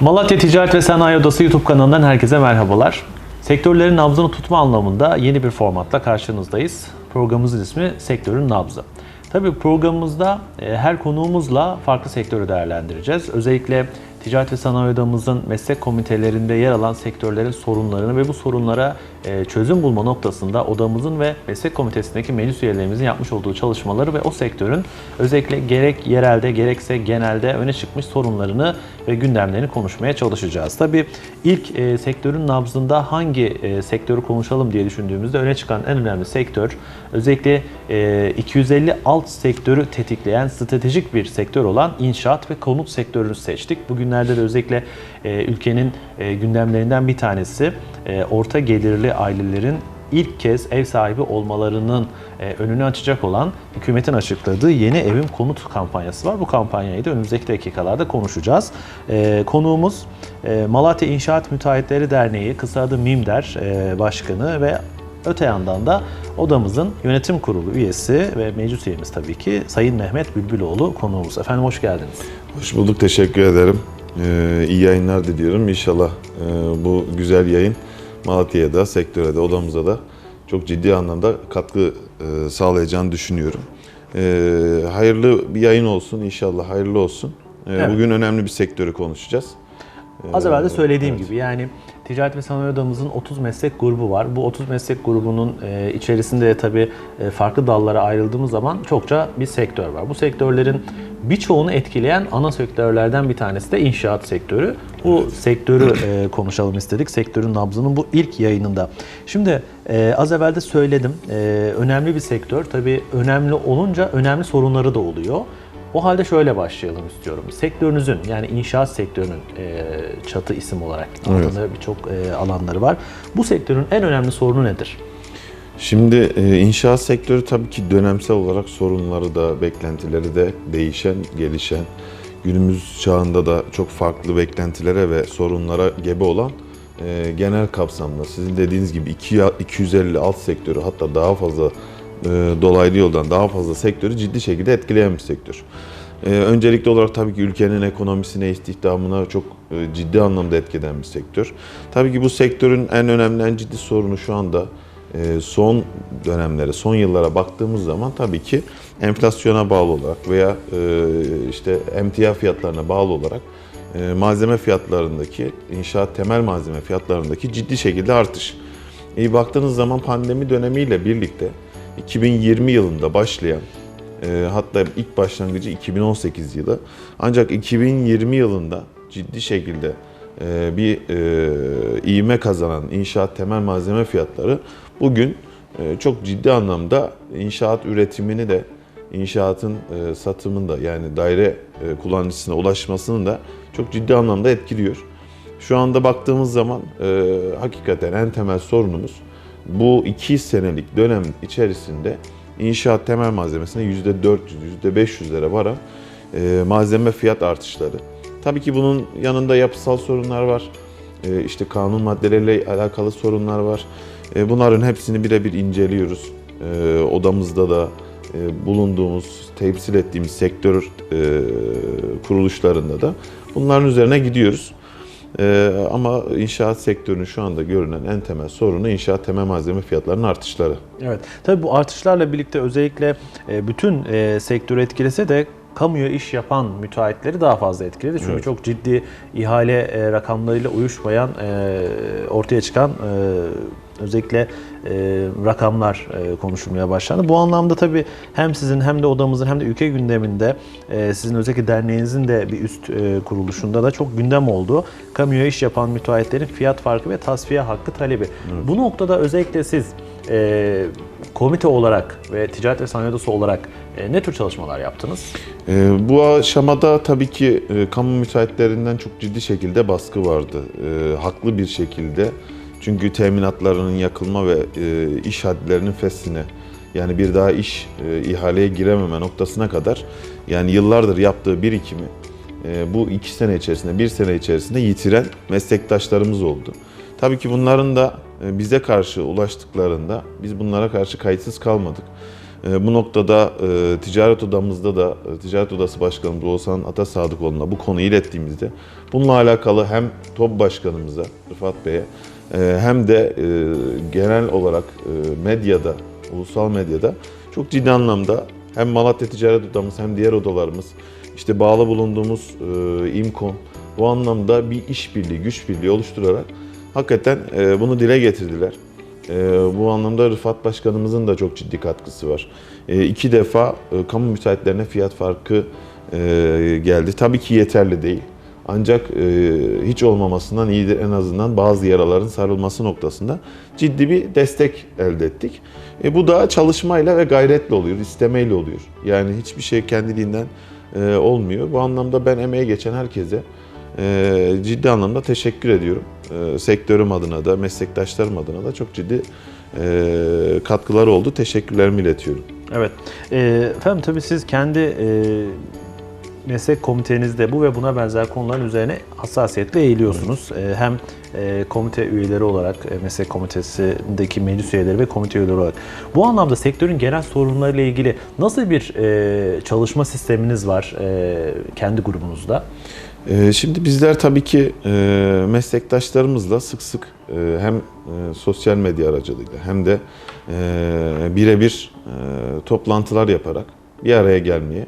Malatya Ticaret ve Sanayi Odası YouTube kanalından herkese merhabalar. Sektörlerin nabzını tutma anlamında yeni bir formatla karşınızdayız. Programımızın ismi Sektörün Nabzı. Tabii programımızda e, her konuğumuzla farklı sektörü değerlendireceğiz. Özellikle Ticaret ve Sanayi Odamızın meslek komitelerinde yer alan sektörlerin sorunlarını ve bu sorunlara e, çözüm bulma noktasında odamızın ve meslek komitesindeki meclis üyelerimizin yapmış olduğu çalışmaları ve o sektörün özellikle gerek yerelde gerekse genelde öne çıkmış sorunlarını ve gündemlerini konuşmaya çalışacağız. Tabii ilk e, sektörün nabzında hangi e, sektörü konuşalım diye düşündüğümüzde öne çıkan en önemli sektör özellikle e, 250 alt sektörü tetikleyen stratejik bir sektör olan inşaat ve konut sektörünü seçtik. Bugünlerde de özellikle e, ülkenin e, gündemlerinden bir tanesi e, orta gelirli ailelerin ilk kez ev sahibi olmalarının e, önünü açacak olan hükümetin açıkladığı yeni evim konut kampanyası var. Bu kampanyayı da önümüzdeki dakikalarda konuşacağız. E, konuğumuz e, Malatya İnşaat Müteahhitleri Derneği, kısa adı MİMDER Başkanı ve öte yandan da odamızın yönetim kurulu üyesi ve meclis üyemiz tabii ki Sayın Mehmet Bülbüloğlu konuğumuz. Efendim hoş geldiniz. Hoş bulduk, teşekkür ederim. Ee, iyi yayınlar diliyorum. İnşallah e, bu güzel yayın Malatya'ya da, sektöre de, odamıza da çok ciddi anlamda katkı e, sağlayacağını düşünüyorum. Ee, hayırlı bir yayın olsun inşallah, hayırlı olsun. Ee, Evet. Bugün önemli bir sektörü konuşacağız. Az evvel de söylediğim gibi yani Ticaret ve Sanayi Odamızın 30 meslek grubu var. Bu 30 meslek grubunun e, içerisinde de tabii e, farklı dallara ayrıldığımız zaman çokça bir sektör var. Bu sektörlerin birçoğunu etkileyen ana sektörlerden bir tanesi de inşaat sektörü. Bu sektörü e, konuşalım istedik. Sektörün nabzının bu ilk yayınında. Şimdi e, az evvel de söyledim. E, önemli bir sektör. Tabii önemli olunca önemli sorunları da oluyor. O halde şöyle başlayalım istiyorum. Sektörünüzün yani inşaat sektörünün e, çatı isim olarak altında birçok e, alanları var. Bu sektörün en önemli sorunu nedir? Şimdi e, inşaat sektörü tabii ki dönemsel olarak sorunları da, beklentileri de değişen, gelişen, günümüz çağında da çok farklı beklentilere ve sorunlara gebe olan e, genel kapsamda sizin dediğiniz gibi iki- 250 alt sektörü hatta daha fazla e, dolaylı yoldan daha fazla sektörü ciddi şekilde etkileyen bir sektör. Öncelikli olarak tabii ki ülkenin ekonomisine, istihdamına çok ciddi anlamda etkileyen bir sektör. Tabii ki bu sektörün en önemli, en ciddi sorunu şu anda son dönemlere, son yıllara baktığımız zaman tabii ki enflasyona bağlı olarak veya e, işte emtia fiyatlarına bağlı olarak e, malzeme fiyatlarındaki, inşaat temel malzeme fiyatlarındaki ciddi şekilde artış. İyi baktığınız zaman pandemi dönemiyle birlikte 2020 yılında başlayan e, hatta ilk başlangıcı 2018 yılı ancak 2020 yılında ciddi şekilde bir e, ivme kazanan inşaat temel malzeme fiyatları bugün e, çok ciddi anlamda inşaat üretimini de inşaatın e, satımını da yani daire e, kullanıcısına ulaşmasını da çok ciddi anlamda etkiliyor. Şu anda baktığımız zaman hakikaten en temel sorunumuz bu iki senelik dönem içerisinde inşaat temel malzemesine %400, %500'lere varan e, malzeme fiyat artışları. Tabii ki bunun yanında yapısal sorunlar var. E, işte kanun maddeleriyle alakalı sorunlar var. E, bunların hepsini birebir inceliyoruz. E, odamızda da e, bulunduğumuz, temsil ettiğimiz sektör kuruluşlarında da bunların üzerine gidiyoruz. Ama inşaat sektörünün şu anda görünen en temel sorunu inşaat temel malzeme fiyatlarının artışları. Evet. Tabii bu artışlarla birlikte özellikle bütün sektörü etkilese de kamuya iş yapan müteahhitleri daha fazla etkiledi. Çünkü Evet. çok ciddi ihale rakamlarıyla uyuşmayan ortaya çıkan özellikle e, rakamlar e, konuşulmaya başlandı. Bu anlamda tabii hem sizin hem de odamızın hem de ülke gündeminde e, sizin özellikle derneğinizin de bir üst e, kuruluşunda da çok gündem oldu. Kamuya iş yapan müteahhitlerin fiyat farkı ve tasfiye hakkı talebi. Bu noktada özellikle siz e, komite olarak ve ticaret ve sanayi odası olarak e, ne tür çalışmalar yaptınız? Ee, bu aşamada tabii ki e, kamu müteahhitlerinden çok ciddi şekilde baskı vardı. Ee, haklı bir şekilde. Çünkü teminatlarının yakılma ve e, iş hadlerinin fesline yani bir daha iş e, ihaleye girememe noktasına kadar yani yıllardır yaptığı birikimi e, bu iki sene içerisinde, bir sene içerisinde yitiren meslektaşlarımız oldu. Tabii ki bunların da e, bize karşı ulaştıklarında biz bunlara karşı kayıtsız kalmadık. E, bu noktada e, ticaret odamızda da e, ticaret odası başkanımız Oğuzhan Atasadıkoğlu'na bu konuyu ilettiğimizde bununla alakalı hem TOB başkanımıza Rıfat Bey'e hem de e, genel olarak e, medyada, ulusal medyada çok ciddi anlamda hem Malatya Ticaret Odamız hem diğer odalarımız işte bağlı bulunduğumuz e, İMKON bu anlamda bir işbirliği, güç birliği oluşturarak hakikaten bunu dile getirdiler. Bu anlamda Rıfat Başkanımızın da çok ciddi katkısı var. İki defa kamu müteahhitlerine fiyat farkı geldi. Tabii ki yeterli değil. Ancak e, hiç olmamasından iyidir en azından bazı yaraların sarılması noktasında ciddi bir destek elde ettik. E, bu da çalışmayla ve gayretle oluyor, istemeyle oluyor. Yani hiçbir şey kendiliğinden e, olmuyor. Bu anlamda ben emeğe geçen herkese e, ciddi anlamda teşekkür ediyorum. E, sektörüm adına da, meslektaşlarım adına da çok ciddi e, katkıları oldu. Teşekkürlerimi iletiyorum. Evet. Ee, efendim tabii siz kendi e, meslek komitenizde bu ve buna benzer konuların üzerine hassasiyetle eğiliyorsunuz. Ee, hem e, komite üyeleri olarak, e, meslek komitesindeki meclis üyeleri ve komite üyeleri olarak. Bu anlamda sektörün genel sorunlarıyla ilgili nasıl bir e, çalışma sisteminiz var e, kendi grubunuzda? Ee, Şimdi bizler tabii ki e, meslektaşlarımızla sık sık e, hem e, sosyal medya aracılığıyla hem de e, birebir e, toplantılar yaparak bir araya gelmeye, e,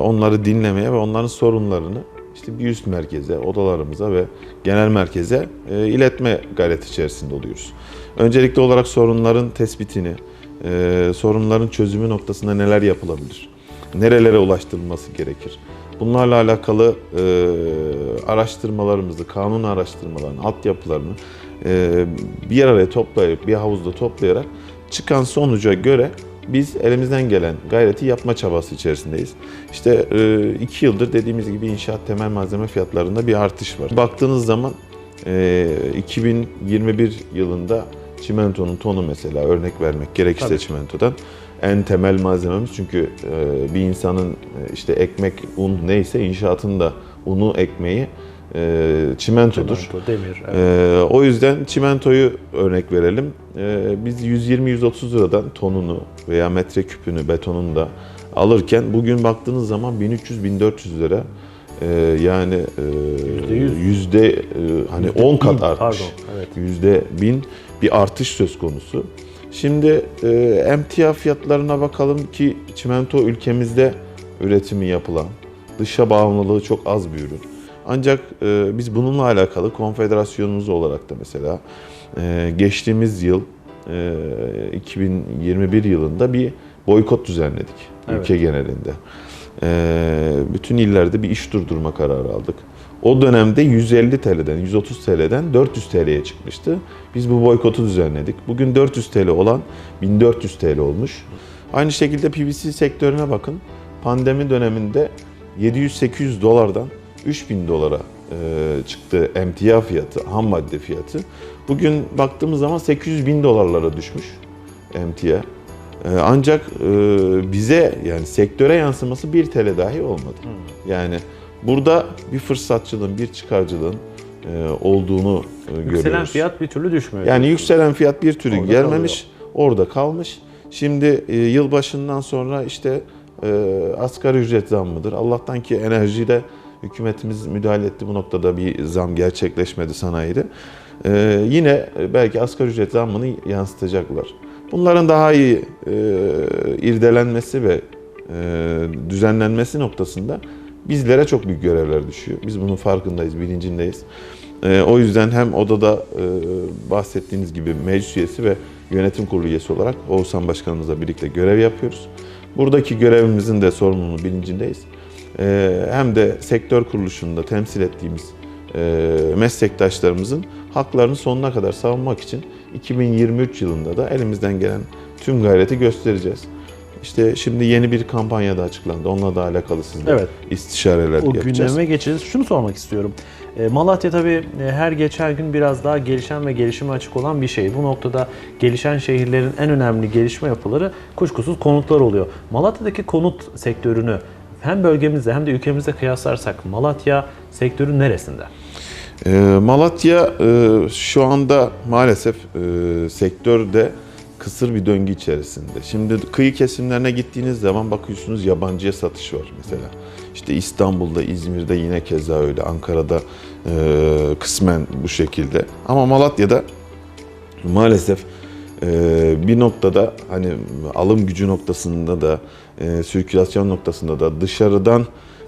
onları dinlemeye ve onların sorunlarını işte bir üst merkeze, odalarımıza ve genel merkeze e, iletme gayreti içerisinde oluyoruz. Öncelikli olarak sorunların tespitini, e, sorunların çözümü noktasında neler yapılabilir, nerelere ulaştırılması gerekir, Bunlarla alakalı e, araştırmalarımızı, kanun araştırmalarını, altyapılarını e, bir araya toplayıp, bir havuzda toplayarak çıkan sonuca göre biz elimizden gelen gayreti yapma çabası içerisindeyiz. İşte e, iki yıldır dediğimiz gibi inşaat temel malzeme fiyatlarında bir artış var. Baktığınız zaman e, 2021 yılında çimentonun tonu mesela örnek vermek gerekirse Tabii. çimentodan en temel malzememiz çünkü e, bir insanın e, işte ekmek, un neyse inşaatın da unu, ekmeği e, çimentodur. Çimento, demir. evet. E, o yüzden çimentoyu örnek verelim. E, biz 120-130 liradan tonunu veya metreküpünü betonunu da alırken bugün baktığınız zaman 1300-1400 lira e, yani e, %100. yüzde e, hani 10 kat artmış. Pardon, evet. Yüzde bin bir artış söz konusu. Şimdi e, emtia fiyatlarına bakalım ki çimento ülkemizde üretimi yapılan, dışa bağımlılığı çok az bir ürün. Ancak e, biz bununla alakalı konfederasyonumuz olarak da mesela e, geçtiğimiz yıl e, 2021 yılında bir boykot düzenledik Evet. ülke genelinde. E, bütün illerde bir iş durdurma kararı aldık. O dönemde 150 TL'den, 130 TL'den 400 TL'ye çıkmıştı. Biz bu boykotu düzenledik. Bugün 400 TL olan 1400 TL olmuş. Aynı şekilde PVC sektörüne bakın. Pandemi döneminde 700-800 dolardan 3000 dolara e, çıktı emtia fiyatı, ham madde fiyatı. Bugün baktığımız zaman 800 bin dolarlara düşmüş emtia. E, ancak e, bize yani sektöre yansıması 1 TL dahi olmadı. Yani burada bir fırsatçılığın, bir çıkarcılığın olduğunu e, görüyoruz. Yükselen fiyat bir türlü düşmüyor. Yani yükselen fiyat bir türlü Orada gelmemiş, orada kalmış. Şimdi yılbaşından sonra işte asgari ücret zammıdır. Allah'tan ki enerjide hükümetimiz müdahale etti bu noktada bir zam gerçekleşmedi sanayide. E, yine e, belki asgari ücret zammını yansıtacaklar. Bunların daha iyi e, irdelenmesi ve e, düzenlenmesi noktasında bizlere çok büyük görevler düşüyor. Biz bunun farkındayız, bilincindeyiz. E, o yüzden hem odada e, bahsettiğiniz gibi meclis üyesi ve yönetim kurulu üyesi olarak Oğuzhan Başkanımızla birlikte görev yapıyoruz. Buradaki görevimizin de sorumluluğunu bilincindeyiz. E, hem de sektör kuruluşunda temsil ettiğimiz e, meslektaşlarımızın haklarını sonuna kadar savunmak için 2023 yılında da elimizden gelen tüm gayreti göstereceğiz. İşte şimdi yeni bir kampanya da açıklandı. Onunla da alakalı sizle Evet. istişareler O yapacağız. gündeme geçeceğiz. Şunu sormak istiyorum. E, Malatya tabii e, her geçen gün biraz daha gelişen ve gelişime açık olan bir şey. Bu noktada gelişen şehirlerin en önemli gelişme yapıları kuşkusuz konutlar oluyor. Malatya'daki konut sektörünü hem bölgemizde hem de ülkemizde kıyaslarsak Malatya sektörün neresinde? Ee, Malatya e, şu anda maalesef e, sektörde kısır bir döngü içerisinde. Şimdi kıyı kesimlerine gittiğiniz zaman bakıyorsunuz yabancıya satış var mesela. İşte İstanbul'da, İzmir'de yine keza öyle, Ankara'da e, kısmen bu şekilde. Ama Malatya'da maalesef e, bir noktada hani alım gücü noktasında da e, sirkülasyon noktasında da dışarıdan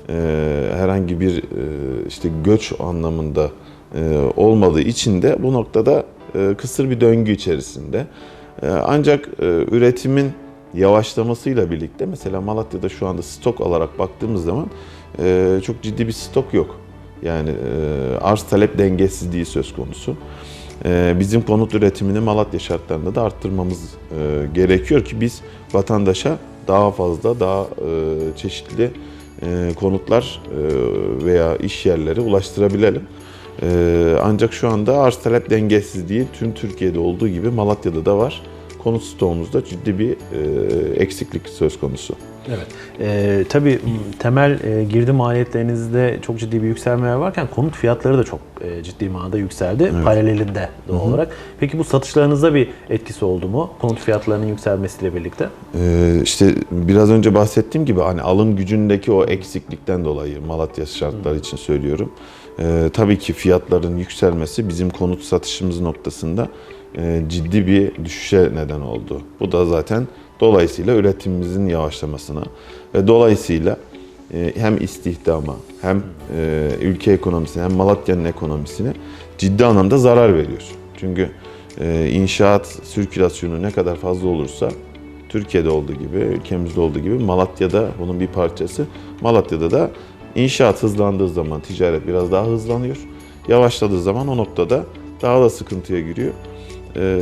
e, herhangi bir e, işte göç anlamında e, olmadığı için de bu noktada e, kısır bir döngü içerisinde. E, ancak e, üretimin yavaşlamasıyla birlikte mesela Malatya'da şu anda stok olarak baktığımız zaman e, çok ciddi bir stok yok. Yani e, arz talep dengesizliği söz konusu. E, bizim konut üretimini Malatya şartlarında da arttırmamız e, gerekiyor ki biz vatandaşa daha fazla, daha e, çeşitli e, konutlar e, veya iş yerleri ulaştırabilelim. Ancak şu anda arz talep dengesizliği tüm Türkiye'de olduğu gibi Malatya'da da var. Konut stoğumuzda ciddi bir eksiklik söz konusu. Evet. Ee, tabii temel e, girdi maliyetlerinizde çok ciddi bir yükselmeler varken konut fiyatları da çok e, ciddi manada yükseldi paralelinde doğal olarak. Peki bu satışlarınızda bir etkisi oldu mu? Konut fiyatlarının yükselmesiyle birlikte. Ee, işte biraz önce bahsettiğim gibi hani alım gücündeki o eksiklikten dolayı Malatya şartları için söylüyorum. Ee, tabii ki fiyatların yükselmesi bizim konut satışımız noktasında e, ciddi bir düşüşe neden oldu. Bu da zaten dolayısıyla üretimimizin yavaşlamasına ve dolayısıyla e, hem istihdama hem e, ülke ekonomisine hem Malatya'nın ekonomisine ciddi anlamda zarar veriyor. Çünkü e, inşaat sirkülasyonu ne kadar fazla olursa Türkiye'de olduğu gibi, ülkemizde olduğu gibi Malatya'da bunun bir parçası. Malatya'da da inşaat hızlandığı zaman ticaret biraz daha hızlanıyor. Yavaşladığı zaman o noktada daha da sıkıntıya giriyor. Ee,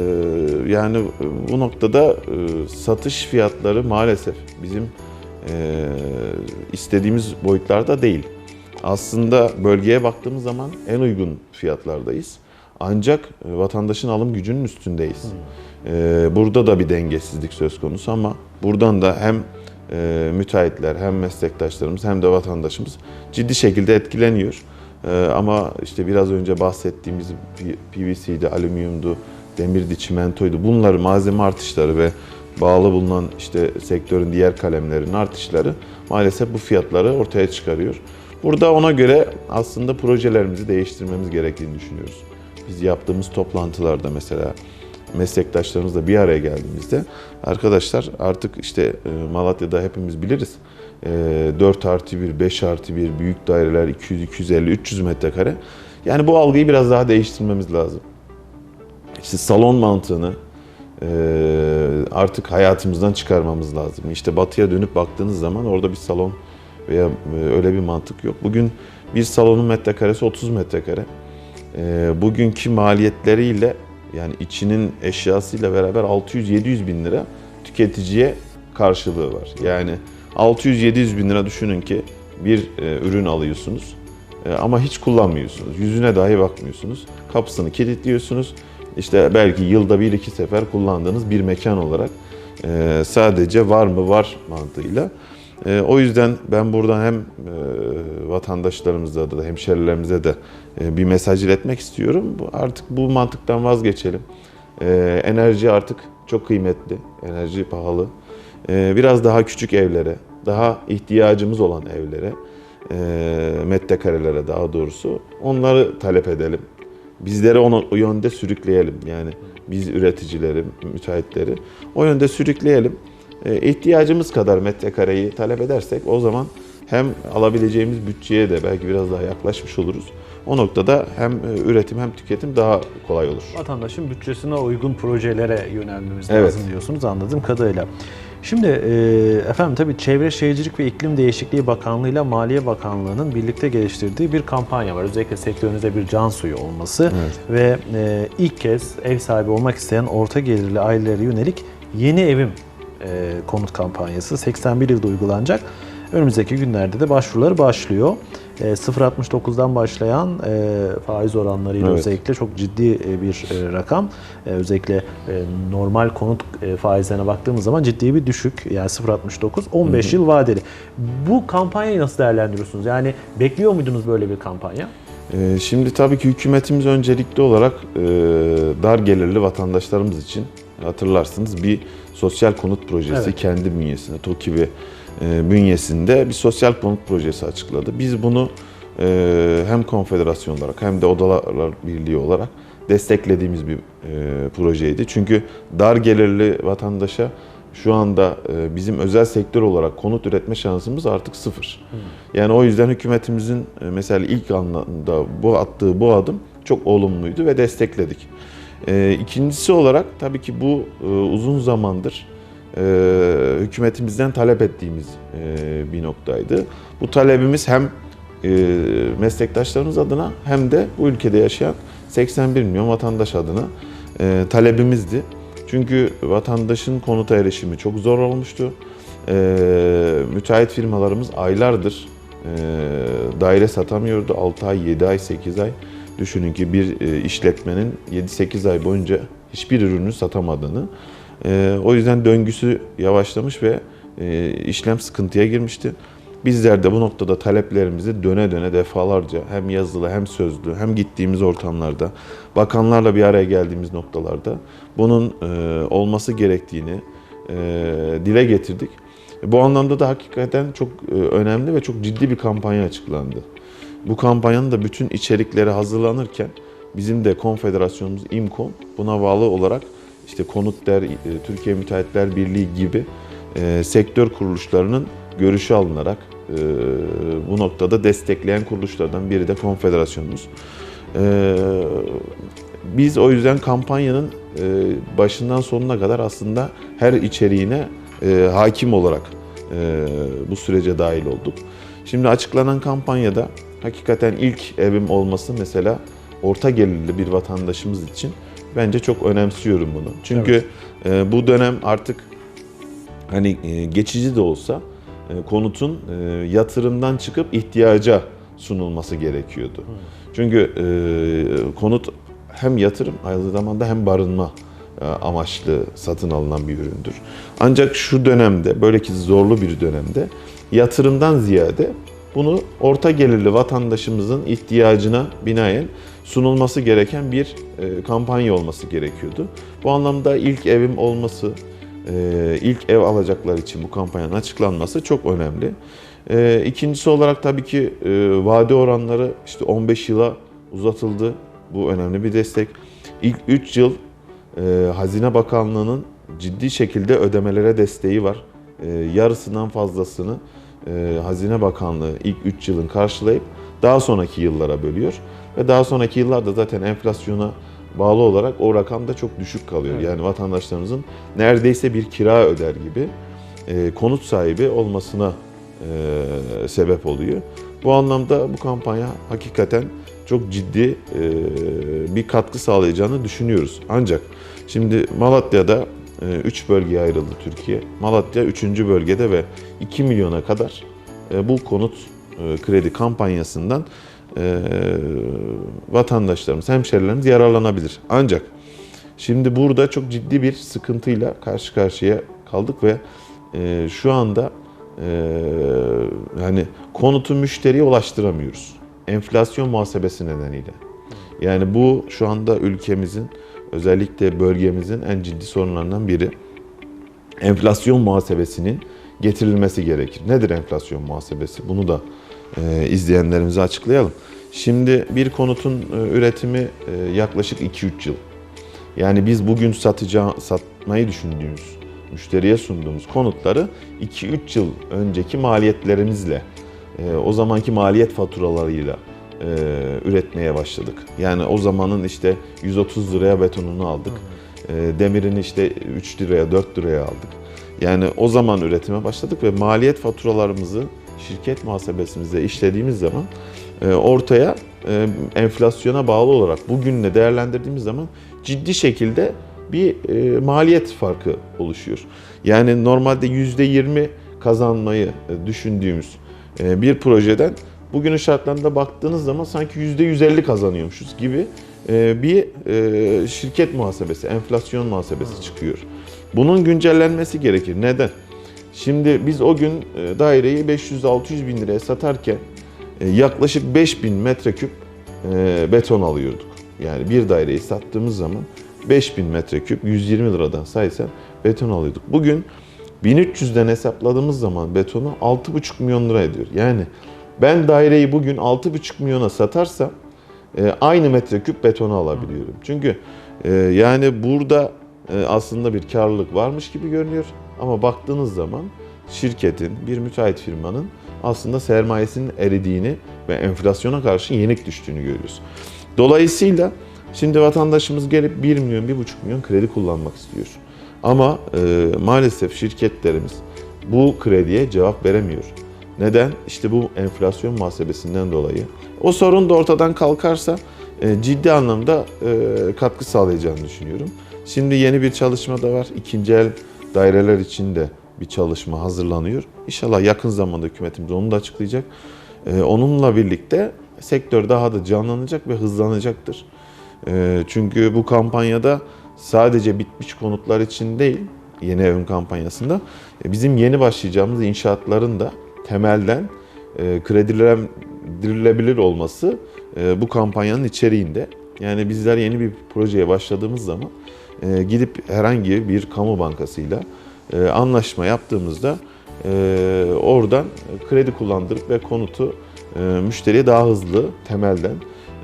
yani bu noktada e, satış fiyatları maalesef bizim e, istediğimiz boyutlarda değil. Aslında bölgeye baktığımız zaman en uygun fiyatlardayız. Ancak e, vatandaşın alım gücünün üstündeyiz. Ee, burada da bir dengesizlik söz konusu ama buradan da hem e, müteahhitler hem meslektaşlarımız hem de vatandaşımız ciddi şekilde etkileniyor. Ee, ama işte biraz önce bahsettiğimiz PVC'di, alüminyumdu, demirdi, çimentoydu. Bunları malzeme artışları ve bağlı bulunan işte sektörün diğer kalemlerinin artışları maalesef bu fiyatları ortaya çıkarıyor. Burada ona göre aslında projelerimizi değiştirmemiz gerektiğini düşünüyoruz. Biz yaptığımız toplantılarda mesela meslektaşlarımızla bir araya geldiğimizde arkadaşlar artık işte e, Malatya'da hepimiz biliriz. E, 4 artı 1, 5 artı 1 büyük daireler 200, 250, 300 metrekare. Yani bu algıyı biraz daha değiştirmemiz lazım. İşte salon mantığını e, artık hayatımızdan çıkarmamız lazım. İşte batıya dönüp baktığınız zaman orada bir salon veya e, öyle bir mantık yok. Bugün bir salonun metrekaresi 30 metrekare. E, bugünkü maliyetleriyle yani içinin eşyasıyla beraber 600-700 bin lira tüketiciye karşılığı var. Yani 600-700 bin lira düşünün ki bir ürün alıyorsunuz ama hiç kullanmıyorsunuz. Yüzüne dahi bakmıyorsunuz. Kapısını kilitliyorsunuz. İşte belki yılda bir iki sefer kullandığınız bir mekan olarak e, sadece var mı var mantığıyla. E, o yüzden ben buradan hem e, vatandaşlarımıza da hemşerilerimize de e, bir mesaj iletmek istiyorum. Artık bu mantıktan vazgeçelim. Enerji artık çok kıymetli, enerji pahalı. Biraz daha küçük evlere, daha ihtiyacımız olan evlere, metrekarelere daha doğrusu onları talep edelim. Bizleri onu o yönde sürükleyelim. Yani biz üreticileri, müteahhitleri o yönde sürükleyelim. E, ihtiyacımız kadar metrekareyi talep edersek o zaman hem alabileceğimiz bütçeye de belki biraz daha yaklaşmış oluruz. O noktada hem e, üretim hem tüketim daha kolay olur. Vatandaşın bütçesine uygun projelere yönelmemiz Evet. lazım diyorsunuz anladığım kadarıyla. Şimdi e, efendim tabii Çevre Şehircilik ve İklim Değişikliği Bakanlığı ile Maliye Bakanlığı'nın birlikte geliştirdiği bir kampanya var. Özellikle sektörünüzde bir can suyu olması ve e, ilk kez ev sahibi olmak isteyen orta gelirli ailelere yönelik yeni evim e, konut kampanyası 81 ilde uygulanacak. Önümüzdeki günlerde de başvuruları başlıyor. E, 0.69'dan başlayan e, faiz oranlarıyla Evet. özellikle çok ciddi e, bir e, rakam. E, özellikle e, normal konut e, faizlerine baktığımız zaman ciddi bir düşük. Yani 0.69 15 yıl vadeli. Bu kampanyayı nasıl değerlendiriyorsunuz? Yani bekliyor muydunuz böyle bir kampanya? Ee, Şimdi tabii ki hükümetimiz öncelikli olarak e, dar gelirli vatandaşlarımız için hatırlarsınız bir sosyal konut projesi Evet. kendi bünyesinde, TOKİ ve bünyesinde bir sosyal konut projesi açıkladı. Biz bunu e, hem konfederasyon olarak hem de Odalar Birliği olarak desteklediğimiz bir e, projeydi. Çünkü dar gelirli vatandaşa şu anda e, bizim özel sektör olarak konut üretme şansımız artık sıfır. Yani o yüzden hükümetimizin e, mesela ilk anlamda bu attığı bu adım çok olumluydu ve destekledik. E, ikincisi olarak tabii ki bu e, uzun zamandır e, hükümetimizden talep ettiğimiz e, bir noktaydı. Bu talebimiz hem e, meslektaşlarımız adına hem de bu ülkede yaşayan 81 milyon vatandaş adına e, talebimizdi. Çünkü vatandaşın konuta erişimi çok zor olmuştu. E, müteahhit firmalarımız aylardır e, daire satamıyordu. 6 ay, 7 ay, 8 ay. Düşünün ki bir e, işletmenin 7-8 ay boyunca hiçbir ürünü satamadığını. E, o yüzden döngüsü yavaşlamış ve e, işlem sıkıntıya girmişti. Bizler de bu noktada taleplerimizi döne döne defalarca hem yazılı hem sözlü hem gittiğimiz ortamlarda bakanlarla bir araya geldiğimiz noktalarda bunun e, olması gerektiğini e, dile getirdik. Bu anlamda da hakikaten çok e, önemli ve çok ciddi bir kampanya açıklandı. Bu kampanyanın da bütün içerikleri hazırlanırken bizim de konfederasyonumuz İMKON buna bağlı olarak işte Konut Der, e, Türkiye Müteahhitler Birliği gibi e, sektör kuruluşlarının görüşü alınarak e, bu noktada destekleyen kuruluşlardan biri de konfederasyonumuz. E, biz o yüzden kampanyanın e, başından sonuna kadar aslında her içeriğine e, hakim olarak e, bu sürece dahil olduk. Şimdi açıklanan kampanyada hakikaten ilk evim olması mesela orta gelirli bir vatandaşımız için bence çok önemsiyorum bunu. Çünkü e, bu dönem artık hani e, geçici de olsa e, konutun yatırımdan çıkıp ihtiyaca sunulması gerekiyordu. Çünkü e, konut hem yatırım aynı zamanda hem barınma e, amaçlı satın alınan bir üründür. Ancak şu dönemde, böyle ki zorlu bir dönemde yatırımdan ziyade bunu orta gelirli vatandaşımızın ihtiyacına binaen sunulması gereken bir e, kampanya olması gerekiyordu. Bu anlamda ilk evim olması, e, ilk ev alacaklar için bu kampanyanın açıklanması çok önemli. E, İkincisi olarak tabii ki vade oranları işte 15 yıla uzatıldı. Bu önemli bir destek. İlk 3 yıl Hazine Bakanlığı'nın ciddi şekilde ödemelere desteği var. Yarısından fazlasını Hazine Bakanlığı ilk 3 yılın karşılayıp daha sonraki yıllara bölüyor. Ve daha sonraki yıllarda zaten enflasyona bağlı olarak o rakam da çok düşük kalıyor. Evet. Yani vatandaşlarımızın neredeyse bir kira öder gibi e, konut sahibi olmasına e, sebep oluyor. Bu anlamda bu kampanya hakikaten çok ciddi e, bir katkı sağlayacağını düşünüyoruz. Ancak şimdi Malatya'da 3 bölgeye ayrıldı Türkiye. Malatya 3. bölgede ve 2 milyona kadar e, bu konut e, kredi kampanyasından e, vatandaşlarımız, hemşerilerimiz yararlanabilir. Ancak şimdi burada çok ciddi bir sıkıntıyla karşı karşıya kaldık ve e, şu anda e, hani konutu müşteriye ulaştıramıyoruz. Enflasyon muhasebesi nedeniyle. Yani bu şu anda ülkemizin özellikle bölgemizin en ciddi sorunlarından biri. Enflasyon muhasebesinin getirilmesi gerekir. Nedir enflasyon muhasebesi? Bunu da e, izleyenlerimize açıklayalım. Şimdi bir konutun e, üretimi e, yaklaşık 2-3 yıl. Yani biz bugün satacağı, satmayı düşündüğümüz, müşteriye sunduğumuz konutları 2-3 yıl önceki maliyetlerimizle, e, o zamanki maliyet faturalarıyla e, üretmeye başladık. Yani o zamanın işte 130 liraya betonunu aldık. E, demirini işte 3 liraya 4 liraya aldık. Yani o zaman üretime başladık ve maliyet faturalarımızı şirket muhasebesimizde işlediğimiz zaman e, ortaya e, enflasyona bağlı olarak bugünle değerlendirdiğimiz zaman ciddi şekilde bir e, maliyet farkı oluşuyor. Yani normalde %20 kazanmayı düşündüğümüz bir projeden bugünün şartlarında baktığınız zaman sanki %150 kazanıyormuşuz gibi bir şirket muhasebesi, enflasyon muhasebesi çıkıyor. Bunun güncellenmesi gerekir. Neden? Şimdi biz o gün e, daireyi 500-600 bin liraya satarken e, yaklaşık 5000 metreküp e, beton alıyorduk. Yani bir daireyi sattığımız zaman 5000 metreküp 120 liradan saysan beton alıyorduk. Bugün 1300'den hesapladığımız zaman betonu 6,5 milyon lira ediyor. Yani ben daireyi bugün 6,5 milyona satarsam aynı metreküp betonu alabiliyorum. Çünkü yani burada aslında bir karlılık varmış gibi görünüyor ama baktığınız zaman şirketin, bir müteahhit firmanın aslında sermayesinin eridiğini ve enflasyona karşı yenik düştüğünü görüyoruz. Dolayısıyla şimdi vatandaşımız gelip 1 milyon, 1,5 milyon kredi kullanmak istiyor. Ama e, maalesef şirketlerimiz bu krediye cevap veremiyor. Neden? İşte bu enflasyon muhasebesinden dolayı. O sorun da ortadan kalkarsa e, ciddi anlamda e, katkı sağlayacağını düşünüyorum. Şimdi yeni bir çalışma da var. İkinci el daireler için de bir çalışma hazırlanıyor. İnşallah yakın zamanda hükümetimiz onu da açıklayacak. E, onunla birlikte sektör daha da canlanacak ve hızlanacaktır. E, çünkü bu kampanyada sadece bitmiş konutlar için değil, yeni evin kampanyasında e, bizim yeni başlayacağımız inşaatların da temelden e, olması e, bu kampanyanın içeriğinde. Yani bizler yeni bir projeye başladığımız zaman e, gidip herhangi bir kamu bankasıyla e, anlaşma yaptığımızda e, oradan kredi kullandırıp ve konutu e, müşteriye daha hızlı temelden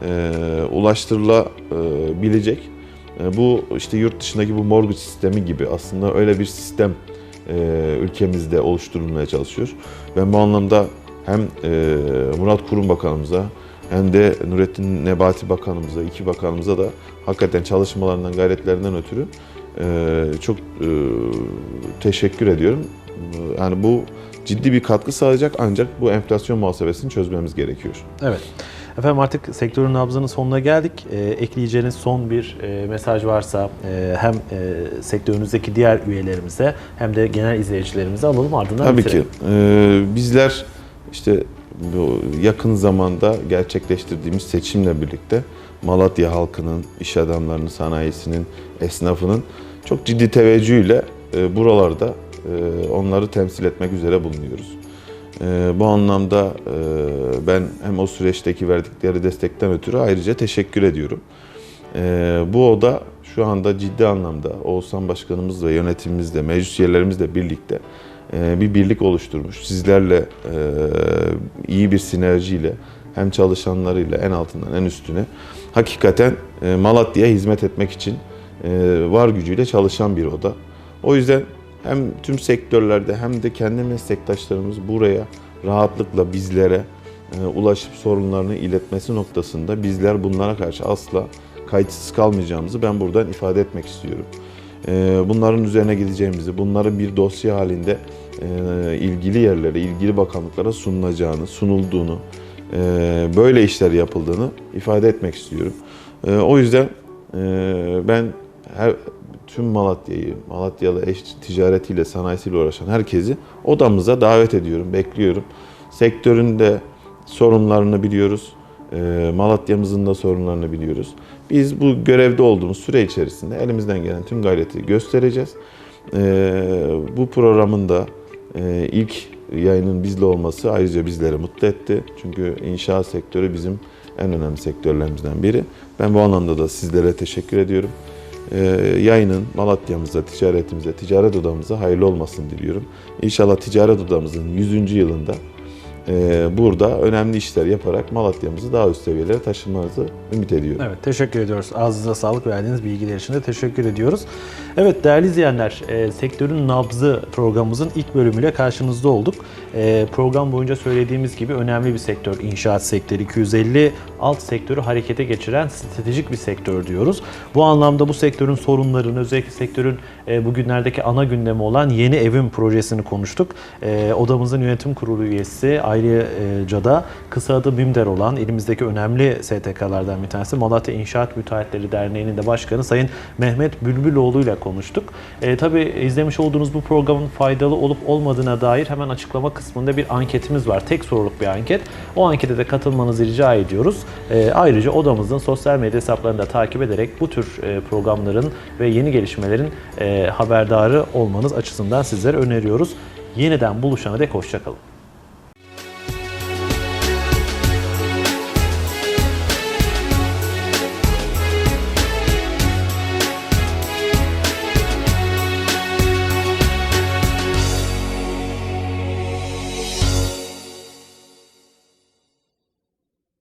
e, ulaştırılabilecek. E, bu işte yurt dışındaki bu mortgage sistemi gibi aslında öyle bir sistem e, ülkemizde oluşturulmaya çalışıyor. Ben bu anlamda hem e, Murat Kurum Bakanımıza hem de Nurettin Nebati Bakanımıza, iki bakanımıza da hakikaten çalışmalarından, gayretlerinden ötürü e, çok e, teşekkür ediyorum. E, Yani bu ciddi bir katkı sağlayacak ancak bu enflasyon muhasebesini çözmemiz gerekiyor. Evet. Efendim artık sektörün nabzının sonuna geldik. Ee, ekleyeceğiniz son bir e, mesaj varsa e, hem e, sektörünüzdeki diğer üyelerimize hem de genel izleyicilerimize alalım ardından Tabii ki. bitirelim. Ee, bizler işte yakın zamanda gerçekleştirdiğimiz seçimle birlikte Malatya halkının, iş adamlarının, sanayisinin, esnafının çok ciddi teveccühüyle e, buralarda e, onları temsil etmek üzere bulunuyoruz. E, bu anlamda ben hem o süreçteki verdikleri destekten ötürü ayrıca teşekkür ediyorum. Bu oda şu anda ciddi anlamda Oğuzhan Başkanımız ve yönetimimizle, meclis üyelerimizle birlikte bir birlik oluşturmuş. Sizlerle e, iyi bir sinerjiyle hem çalışanlarıyla en altından en üstüne hakikaten e, Malatya'ya hizmet etmek için e, var gücüyle çalışan bir oda. O yüzden hem tüm sektörlerde hem de kendi meslektaşlarımız buraya rahatlıkla bizlere e, ulaşıp sorunlarını iletmesi noktasında bizler bunlara karşı asla kayıtsız kalmayacağımızı ben buradan ifade etmek istiyorum. E, Bunların üzerine gideceğimizi, bunları bir dosya halinde e, ilgili yerlere, ilgili bakanlıklara sunulacağını, sunulduğunu, e, böyle işler yapıldığını ifade etmek istiyorum. E, O yüzden ben her tüm Malatya'yı, Malatyalı eş ticaretiyle, sanayisiyle uğraşan herkesi odamıza davet ediyorum, bekliyorum. Sektörün de sorunlarını biliyoruz. Malatya'mızın da sorunlarını biliyoruz. Biz bu görevde olduğumuz süre içerisinde elimizden gelen tüm gayreti göstereceğiz. E, bu programın da e, ilk yayının bizle olması ayrıca bizleri mutlu etti. Çünkü inşaat sektörü bizim en önemli sektörlerimizden biri. Ben bu anlamda da sizlere teşekkür ediyorum. Ee, yayının Malatya'mıza, ticaretimize, ticaret odamıza hayırlı olmasını diliyorum. İnşallah ticaret odamızın 100. yılında e, burada önemli işler yaparak Malatya'mızı daha üst seviyelere taşımanızı ümit ediyorum. Evet teşekkür ediyoruz. Ağzınıza sağlık verdiğiniz bilgiler için de teşekkür ediyoruz. Evet değerli izleyenler e, Sektörün Nabzı programımızın ilk bölümüyle karşınızda olduk. E, program boyunca söylediğimiz gibi önemli bir sektör inşaat sektörü. 250 alt sektörü harekete geçiren stratejik bir sektör diyoruz. Bu anlamda bu sektörün sorunlarını özellikle sektörün e, bugünlerdeki ana gündemi olan yeni evim projesini konuştuk. E, odamızın yönetim kurulu üyesi ayrıca da kısa adı BİMDER olan elimizdeki önemli STK'lardan bir tanesi Malatya İnşaat Müteahhitleri Derneği'nin de başkanı Sayın Mehmet Bülbüloğlu ile konuştuk. E, tabii izlemiş olduğunuz bu programın faydalı olup olmadığına dair hemen açıklama kısmında bir anketimiz var. Tek soruluk bir anket. O ankete de katılmanızı rica ediyoruz. E, ayrıca odamızın sosyal medya hesaplarını da takip ederek bu tür e, programların ve yeni gelişmelerin e, haberdarı olmanız açısından sizlere öneriyoruz. Yeniden buluşana dek hoşçakalın.